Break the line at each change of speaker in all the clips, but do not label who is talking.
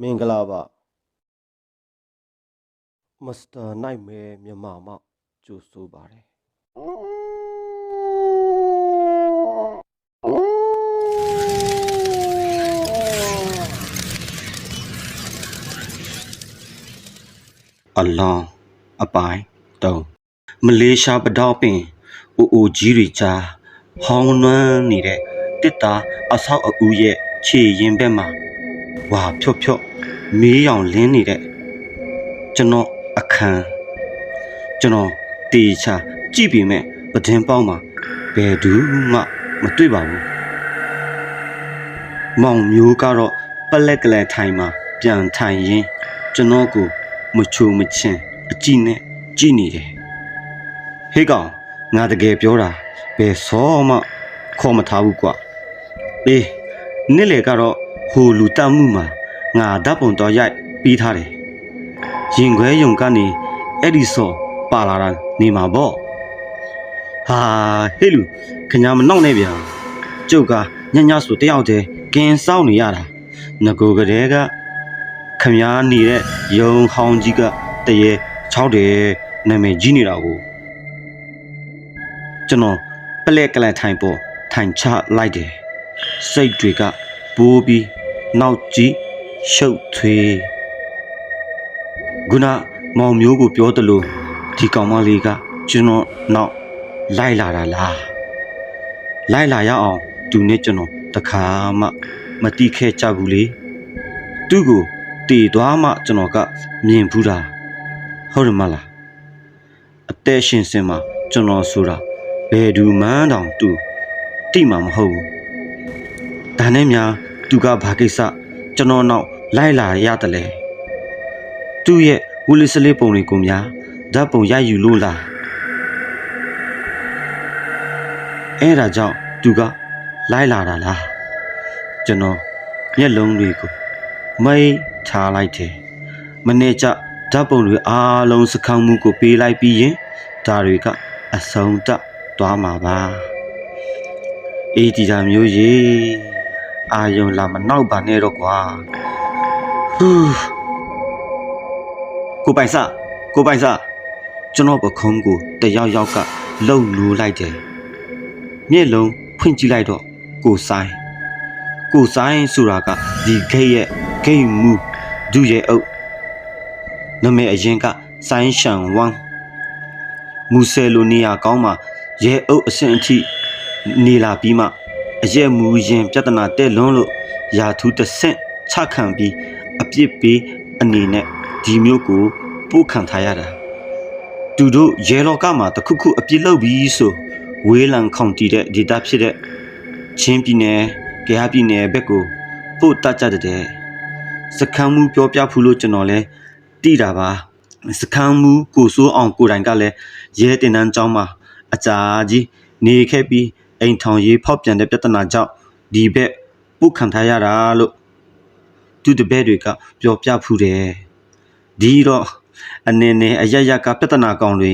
မင်္ဂလာပါမစ္စတာနိုင်မဲမြန်မာမှကြိုဆိုပါတယ်
အလောင်းအပိုင်းတုံးမလေးရှားပတောက်ပင်အိုအိုကြီးတွေကြားဟောင်းနွမ်းနေတဲ့တစ်တာအဆောက်အဦရဲ့ခြေရင်ဘက်မှာ ဝါဖြော့ဖြော့မေးရောင်လင်းနေတဲ့ကျွန်တော်အခန်းကျွန်တော်တေချာကြည့်ပြီးမဲ့ပဒင်းပေါက်မှာဘယ်သူမှမတွေ့ပါဘူးမောင်မျိုးကတော့ပလက်ကလေးထိုင်မှာပြန်ထိုင်ရင်းကျွန်တော်ကိုမချိုမချင်အကြည့်နဲ့ကြည့်နေတယ်ဟေးကောင်ငါတကယ်ပြောတာဘယ်စောမှခေါ်မထားဘူးကွာအေးနေ့လေကတော့ ဟိုလူတက်မှုမှာငါဓာတ်ပုံတော့ရိုက်ပြီးထားတယ်ရင်ခွဲယုံကနေအဲ့ဒီစောပါလာတာနေမှာပေါ့ဟာဟေးလူခင်ဗျာမနှောက်နဲ့ဗျာကျုပ်ကညညဆိုတယောက်တည်းကင်းစောင့်နေရတာငကိုကလေးကခမားနေတဲ့ယုံဟောင်းကြီးကတရေ6တယ်နာမည်ကြီးနေတာကိုကျွန်တော်ပလက်ကလန်ထိုင်ပေါ်ထိုင်ချလိုက်တယ်စိတ်တွေက ပိုးပြီးနောက်ကြီးရှုပ်ထွေးခုနမောင်မျိုးကိုပြောတယ်လို့ဒီကောင်မလေးကကျွန်တော်နောက်လိုက်လာတာလားလိုက်လာရအောင်သူနဲ့ကျွန်တော်တခါမှမတိခဲ့ကြဘူးလေသူ့ကိုတည်သွားမှကျွန်တော်ကမြင်ဘူးတာဟုတ်တယ်မလားအသက်ရှင်စင်မှာကျွန်တော်ဆိုတာဘယ်သူမှန်းတောင်သူတိမှမဟုတ်ဘူးဒါနဲ့များ သူကဘာကိစ္စကျွန်တော်နောက်လိုက်လာရတယ်လေသူ့ရဲ့ဝူလီစလေးပုံတွေကိုများဓာတ်ပုံရိုက်ယူလို့လားအဲ့ဒါကြောင့်သူကလိုက်လာတာလားကျွန်တော်မျက်လုံးတွေကိုမိတ်ထားလိုက်တယ်မနေ့ကဓာတ်ပုံတွေအားလုံးစခေါင်းမှုကိုပေးလိုက်ပြီးရင်ဒါတွေကအဆုံးတတ်သွားမှာပါအေးဒီတာမျိုးရေ အာယုံလာမနောက်ပါနဲ့တော့ကွာဟူးကိုပိုင်စကိုပိုင်စကျွန်တော်ပခုံးကိုတယောက်ယောက်ကလှုပ်လူလိုက်တယ်မျက်လုံးဖွင့်ကြည့်လိုက်တော့ကိုဆိုင်ကိုဆိုင်ဆိုတာကဒီဂိတ်ရဲ့ဂိတ်မူဒုရဲ့အုပ်နမေအရင်ကဆိုင်းရှန်ဝမ်မူဆယ်လိုနေရာကောင်းမှာရဲအုပ်အဆင့်အထိနေလာပြီးမှ အရက်မူရင်ပြဿနာတက်လွန်းလို့ယာထူးတစ်ဆင့်ချခံပြီးအပြစ်ပေးအနေနဲ့ဒီမျိုးကိုပို့ခံထားရတာသူတို့ရဲလောကမှာတခုခုအပြစ်လုပ်ပြီးဆိုဝေးလံခေါင်တီတဲ့ဒေတာဖြစ်တဲ့ချင်းပြည်နယ်၊ကြရပြည်နယ်ဘက်ကိုပို့တတ်ကြတဲ့စခန်းမှုပြောပြဖူးလို့ကျွန်တော်လဲတိတာပါစခန်းမှုကိုစိုးအောင်ကိုတိုင်ကလည်းရဲတင်တန်းကျောင်းမှာအကြာကြီးနေခဲ့ပြီး အိမ်ထောင်ရေးဖောက်ပြန်တဲ့ပြဿနာကြောင့်ဒီဘက်ပုတ်ခံထားရတာလို့သူတပည့်တွေကပြောပြဖူးတယ်ဒီတော့အနေနဲ့အရရကပြဿနာကောင်တွေ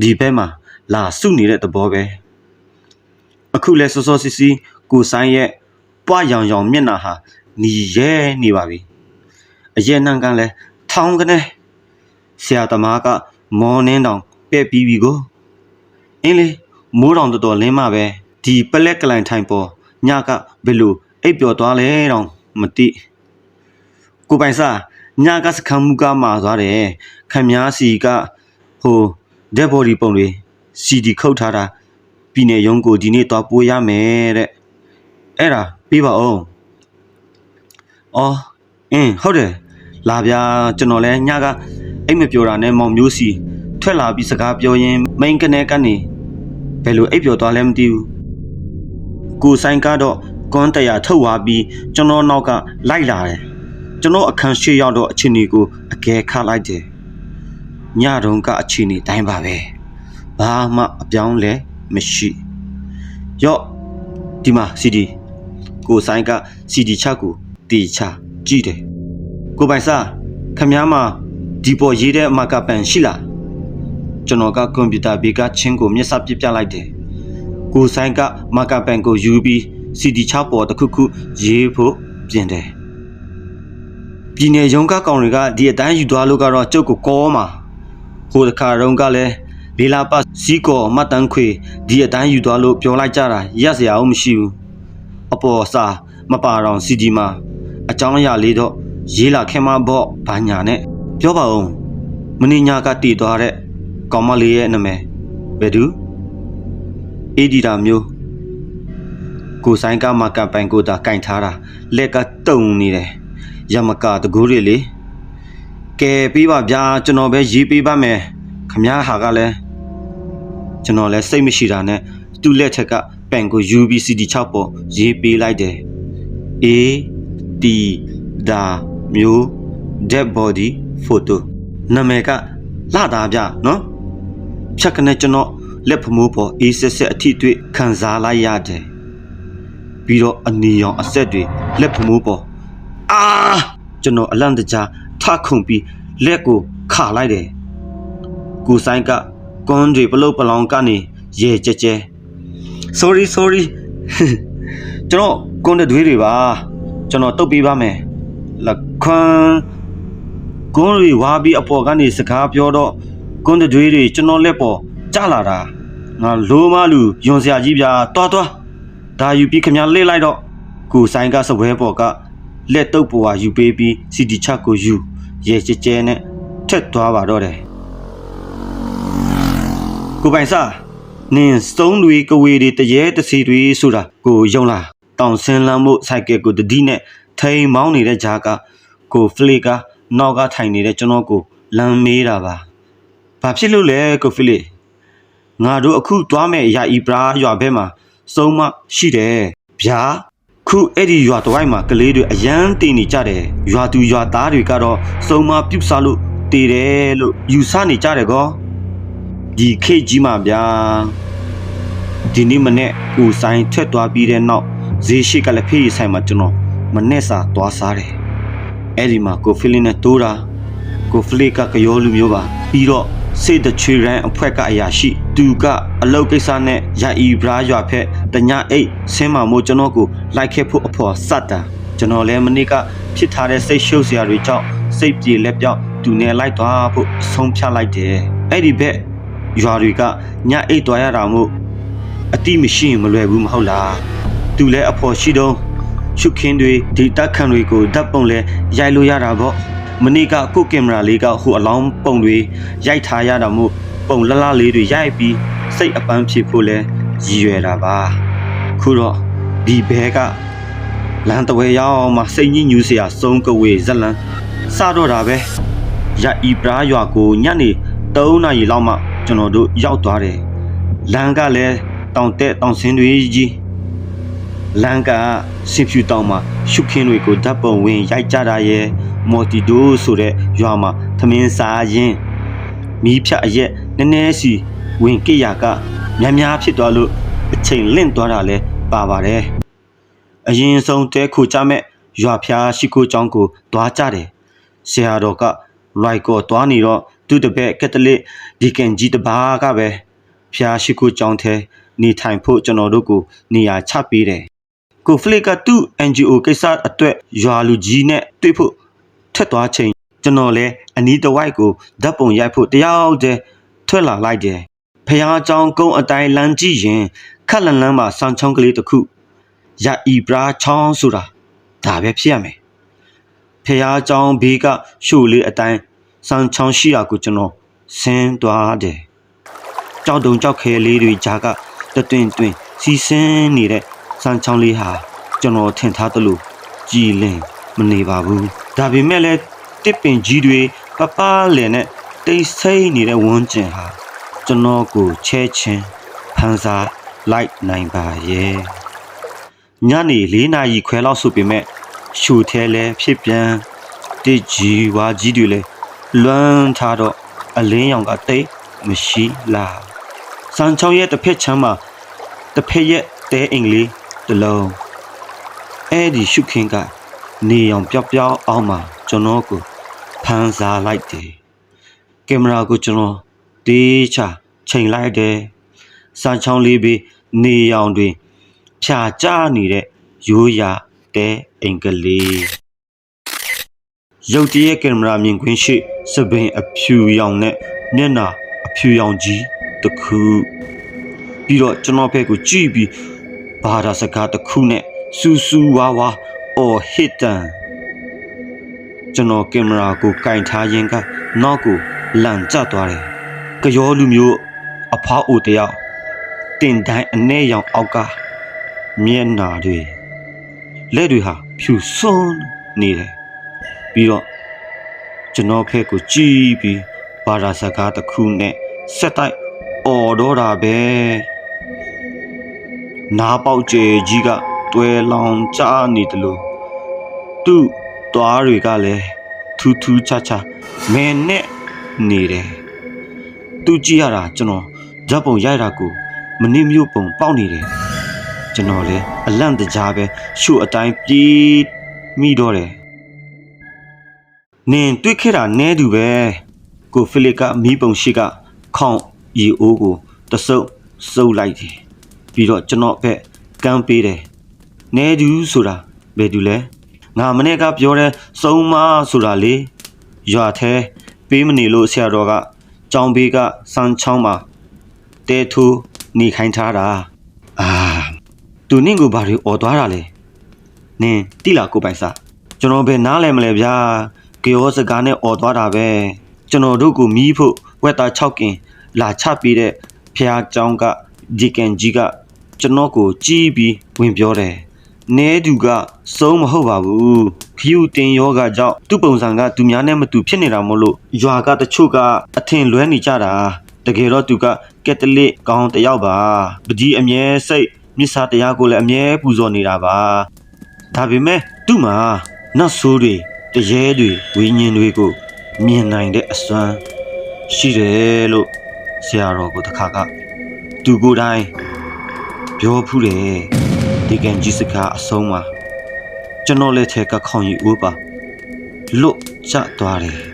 ဒီဘက်မှာလာစုနေတဲ့သဘောပဲအခုလဲစောစောစီစီကိုဆိုင်ရဲ့ပွားရောင်ရောင်မျက်နှာဟာหนีရဲနေပါပြီအရင်နှံကလည်းထောင်းကနေဆရာသမားကမော်နင်းတောင်ပဲ့ပြီးပြီကိုအင်းလေမိုးတောင်တော်တော်လင်းမှပဲ ဒီပလက်ကလိုင်ထိုင်ပေါ်ညကဘယ်လိုအိပ်ပျော်သွားလဲတောင်မသိကိုပိုင်စားညကစခန်းမူကမှာသွားတယ်ခမည်းစီကဟိုဒက်ဘော်ဒီပုံတွေစီဒီခုတ်ထားတာပြည်နယ်ရုံးကိုဒီနေ့သွားပိုးရမယ်တဲ့အဲ့ဒါပြီးပါအောင်အော်အင်းဟုတ်တယ်လာဗျာကျွန်တော်လဲညကအိတ်မပြောတာနဲ့မောင်မျိုးစီထွက်လာပြီးစကားပြောရင်းမိန်ကနေကနေဘယ်လိုအိပ်ပျော်သွားလဲမသိဘူး ကိုဆိုင်ကတော့ကွန်တရာထုတ်သွားပြီးကျွန်တော်နောက်ကလိုက်လာတယ်ကျွန်တော်အခန်းရှိရောက်တော့အချင်းကြီးကိုအကဲခတ်လိုက်တယ်ညတုန်းကအချင်းကြီးတိုင်းပါပဲဘာမှအပြောင်းလဲမရှိရော့ဒီမှာစီဒီကိုဆိုင်ကစီဒီချက်ကိုတီချကြည့်တယ်ကိုပိုင်စားခမည်းမဒီပေါ်ရေးတဲ့မာကပန်ရှိလားကျွန်တော်ကကွန်ပျူတာဘေးကချင်းကိုမျက်စပ်ပြပြလိုက်တယ် ကိုဆိုင်ကမာကပန်ကိုယူပြီးစီဒီချပေါ်တစ်ခုခုရေးဖို့ပြင်တယ်ပြည်နယ်ရုံးကကောင်တွေကဒီအတိုင်းယူသွားလို့ကတော့ကျုပ်ကိုကောမှာဟိုတစ်ခါတုန်းကလည်းလေလာပတ်စီကောမတ်တန်ခွေဒီအတိုင်းယူသွားလို့ပြောလိုက်ကြတာရက်စရာအောင်မရှိဘူးအပေါ်စာမပါတော့စီဒီမှာအကြောင်းအရာလေးတော့ရေးလာခင်မဘော့ဘာညာနဲ့ပြောပါဦးမင်းညာကတည်သွားတဲ့ကောင်မလေးရဲ့နာမည်ဘယ်သူ အေဒီတာမျိုးကိုဆိုင်ကမကပိုင်ကိုတာကင်ထားတာလက်ကတုံနေတယ်ရမကတကူးတွေလေကဲပြီးပါဗျာကျွန်တော်ပဲရေးပေးပါမယ်ခမားဟာကလည်းကျွန်တော်လည်းစိတ်မရှိတာနဲ့သူ့လက်ထက်ကပန်ကို UBCD 6 ပေါ်ရေးပေးလိုက်တယ် A T ဒါမျိုး dead body photo နာမည်ကလာတာဗျနော်ဖြတ်ကနေကျွန်တော် လက်ဖမိုးပေါ်အေးဆက်ဆက်အထီးတွေ့ခံစားလိုက်ရတယ်ပြီးတော့အနီရောင်အဆက်တွေလက်ဖမိုးပေါ်အာကျွန်တော်အလန့်တကြားထခုန်ပြီးလက်ကိုခါလိုက်တယ်ကိုဆိုင်ကကွန်တွေပလုတ်ပလောင်ကနေရဲကြဲကြဲ sorry sorry ကျွန်တော်ကွန်တဲ့တွေးတွေပါကျွန်တော်တုတ်ပေးပါမယ်လက်ခွန်းကွန်တွေဝါပြီးအပေါ်ကနေစကားပြောတော့ကွန်တဲ့တွေးတွေကျွန်တော်လက်ပေါ် ကျလာတာငါလိုမလူယွန်စရာကြီးဗျာတွားတွားဒါယူပြီးခမလှည့်လိုက်တော့ကိုဆိုင်ကစပွဲပေါ်ကလက်တုပ်ပေါ်ဟာယူပေးပြီးစီတီချက်ကိုယူရဲကြဲကြဲနဲ့ထက်သွားပါတော့တယ်ကိုပိုင်စားနင်စုံးတွေကဝေတွေတရေတစီတွေဆိုတာကိုယုံလားတောင်ဆင်းလမ်းမှုစိုက်ကယ်ကိုတတိနဲ့ထိန်မောင်းနေတဲ့ဂျာကကိုဖလီကနောက်ကထိုင်နေတဲ့ကျွန်တော်ကိုလမ်းမေးတာပါဘာဖြစ်လို့လဲကိုဖလီ ငါတို့အခုတွားမဲ့ရာဤပရာရွာဘက်မှာစုံမရှိတယ်ဗျာခုအဲ့ဒီရွာတဝိုက်မှာကလေးတွေအရန်တင်နေကြတယ်ရွာသူရွာသားတွေကတော့စုံမပြုတ်စားလို့တည်တယ်လို့ယူဆနေကြတယ်ကောဒီခေတ်ကြီးမှာဗျာဒီနေ့မနေ့ကိုဆိုင်ထွက်သွားပြီးတဲ့နောက်ဈေးရှိကလည်းဖေးဆိုင်မှာကျွန်တော်မနေ့စာသွားစားတယ်အဲ့ဒီမှာကိုဖီလင်းနဲ့တိုးတာကိုဖလီကကရောလူမျိုးပါပြီးတော့စေတချွေရန်အဖွဲ့ကအရာရှိ သူကအလုတ်ကိစ္စနဲ့ယာအီဘရာရွာဖက်တညအိတ်ဆင်းမာမို့ကျွန်တော်ကိုလိုက်ခဲ့ဖို့အဖော်စတ်တာကျွန်တော်လည်းမနေ့ကဖြစ်ထားတဲ့စိတ်ရှုပ်စရာတွေကြောင့်စိတ်ပြေလက်ပြောက်သူနဲ့လိုက်သွားဖို့ဆုံးဖြတ်လိုက်တယ်အဲ့ဒီဘက်ရွာတွေကညအိတ်သွားရတာမို့အတိမရှိရင်မလွယ်ဘူးမဟုတ်လားသူလည်းအဖော်ရှိတော့ရှုခင်းတွေဒီတက်ခံတွေကိုဓာတ်ပုံလဲရိုက်လို့ရတာပေါ့မနေ့ကကိုယ့်ကင်မရာလေးကဟိုအလောင်းပုံတွေရိုက်ထားရတာမို့ ပုံလလလေးတွေရိုက်ပြီးစိတ်အပန်းဖြစ်ဖို့လဲရည်ရွယ်တာပါခုတော့ဒီဘဲကလမ်းတဝဲရောက်မှစိတ်ညစ်ညူးစရာစုံကဝေဇက်လန်စတော့တာပဲရဤပရာရွာကိုညနေ3နာရီလောက်မှကျွန်တော်တို့ရောက်သွားတယ်လမ်းကလည်းတောင်တက်တောင်ဆင်းတွေကြီးလမ်းကစင်ဖြူတောင်မှာရှုခင်းတွေကိုဓာတ်ပုံဝင်ရိုက်ကြတာရဲ့မော်တီဒိုဆိုတဲ့ရွာမှာသမင်းစားရင်မီးဖြတ်အရက် နည်းနည်းစီဝင်ကိရကများများဖြစ်သွားလို့အချိန်လင့်သွားတာလဲပါပါတယ်အရင်ဆုံးတဲခုကြမဲ့ရွာဖျားရှိခိုးကျောင်းကိုတွားကြတယ်ဆရာတော်ကရိုက်ကောတွားနေတော့သူတပည့်ကက်တလစ်ဒီကန်ကြီးတပါးကပဲဖျားရှိခိုးကျောင်းထဲနေထိုင်ဖို့ကျွန်တော်တို့ကိုနေရာချပေးတယ်ကိုဖလစ်ကသူ့ NGO ကိစ္စအတွက်ရွာလူကြီးနဲ့တွေ့ဖို့ထက်သွားချိန်ကျွန်တော်လည်းအနီးတစ်ဝိုက်ကိုဓာတ်ပုံရိုက်ဖို့တယောက်တည်း ထွက်လာလိုက်တယ်ဖះเจ้าကုန်းအတိုင်းလမ်းကြည့်ရင်ခက်လန်လန်းမှာစံချောင်းကလေးတစ်ခုရဤပရာချောင်းဆိုတာဒါပဲဖြစ်ရမယ်ဖះเจ้าဘေးကရှို့လေးအတိုင်းစံချောင်းရှိရာကိုကျွန်တော်ဆင်းသွားတယ်ကြောက်တုံကြောက်ခဲလေးတွေဂျာကတတွင်တွင်စီစင်းနေတဲ့စံချောင်းလေးဟာကျွန်တော်ထင်ထားသလိုကြည်လင်မနေပါဘူးဒါပေမဲ့လည်းတစ်ပင်ကြီးတွေပပလည်းနဲ့ တိတ်ဆိတ်နေတဲ့ဝန်းကျင်ဟာကျွန်တော်ကိုချဲချင်းဖန်ဆာလိုက်နိုင်ပါရဲ့ညနေ၄နာရီခွဲလောက်ဆိုပေမဲ့ရှူထဲလဲဖြစ်ပြန်တစ်ကြီးဝါကြီးတွေလဲလွမ်းထားတော့အလင်းရောင်ကတိတ်မရှိလားစံချောင်းရဲ့တစ်ဖက်ချမ်းမှာတစ်ဖက်ရဲ့တဲအင်္ဂလိပ်တစ်လုံးအဲ့ဒီရှုခင်းကနေရောင်ပျောက်ပျောက်အောင်မှာကျွန်တော်ကိုဖန်ဆာလိုက်တယ်က င်မရာကိုကျွန်တော်တေးချချိန်လိုက်တယ်စံချောင်းလေးပြီးနေရောင်တွင်ဖြာကျနေတဲ့ရိုးရာတဲအင်္ဂလိပ်ရုတ်တရက်ကင်မရာမြင်ကွင်းရှိစပင်အဖြူရောင်နဲ့မျက်နှာအဖြူရောင်ကြီးတစ်ခုပြီးတော့ကျွန်တော်ဘက်ကိုကြည့်ပြီးဘာသာစကားတစ်ခုနဲ့စူးစူးဝါးဝါအော်ဟစ်တန်ကျွန်တော်ကင်မရာကိုကင်ထားရင်ကနောက်ကို လန်ကျသွားတယ်။ကြောလူမျိုးအဖောက်အိုတယောက်တင်တိုင်းအနဲ့ရောင်အောက်ကမျက်နာတွေလက်တွေဟာဖြူစွန်းနေတယ်ပြီးတော့ကျွန်တော်ဖက်ကိုကြည့်ပြီးဘာသာစကားတစ်ခုနဲ့ဆက်တိုက်အော်တော့တာပဲနားပေါက်ကျဲကြီးကတွဲလောင်ချနေတယ်လို့သူ့သွားတွေကလည်းထူးထူးခြားခြားမဲနဲ့ နေတယ်သူကြည့်ရတာကျွန်တော်ဓာတ်ပုံရိုက်တာကိုမနစ်မြို့ပုံပေါက်နေတယ်ကျွန်တော်လည်းအလန့်တကြားပဲရှုအတိုင်းပြေးမိတော့တယ်နင်တွေ့ခဲ့တာနဲတူပဲကိုဖိလစ်ကမီးပုံရှိကခေါန့်ရီအိုးကိုတဆုပ်စုပ်လိုက်တယ်ပြီးတော့ကျွန်တော်ဘက်ကမ်းပေးတယ်နဲတူဆိုတာဘယ်တူလဲငါမနေ့ကပြောတဲ့စုံမဆိုတာလေရွာထဲ ပေးမနေလို့ဆရာတော်ကကြောင်ဘေးကစမ်းချောင်းမှာတဲထိုးနေခိုင်းထားတာအာသူနင့်ကိုဘာတွေអော်သွားတာလဲနင်တိလာကိုပိုင်စားကျွန်တော်ပဲနားလဲမလဲဗျာကြောစကားနဲ့អော်သွားတာပဲကျွန်တော်တို့ကိုမီးဖို့ဝက်သား6ကင်လာချပေးတဲ့ဖះเจ้าကဒီကန်ကြီးကကျွန်တော်ကိုကြည်ပြီးဝင်ပြောတယ် နဲသူကစုံမဟုတ်ပါဘူးခယူတင်ယောဂကြောင့်သူ့ပုံစံကသူများနဲ့မတူဖြစ်နေတာမို့လို့ရွာကတချို့ကအထင်လွဲနေကြတာတကယ်တော့သူကကက်တလစ်ကောင်းတစ်ယောက်ပါပကြီးအမြဲစိတ်မြစ်စာတရားကိုလည်းအမြဲပူဇော်နေတာပါဒါပေမဲ့သူ့မှာနတ်ဆိုးတွေတရေတွေဝိညာဉ်တွေကိုမြင်နိုင်တဲ့အစွမ်းရှိတယ်လို့ဆရာတော်ကတခါကသူကိုယ်တိုင်ပြောဖူးတယ် ဒီကန်ကြီးစကားအဆုံးမှာကျွန်တော်လက်ထက်ကခေါင်ရီဦးပါလွတ်ကျသွားတယ်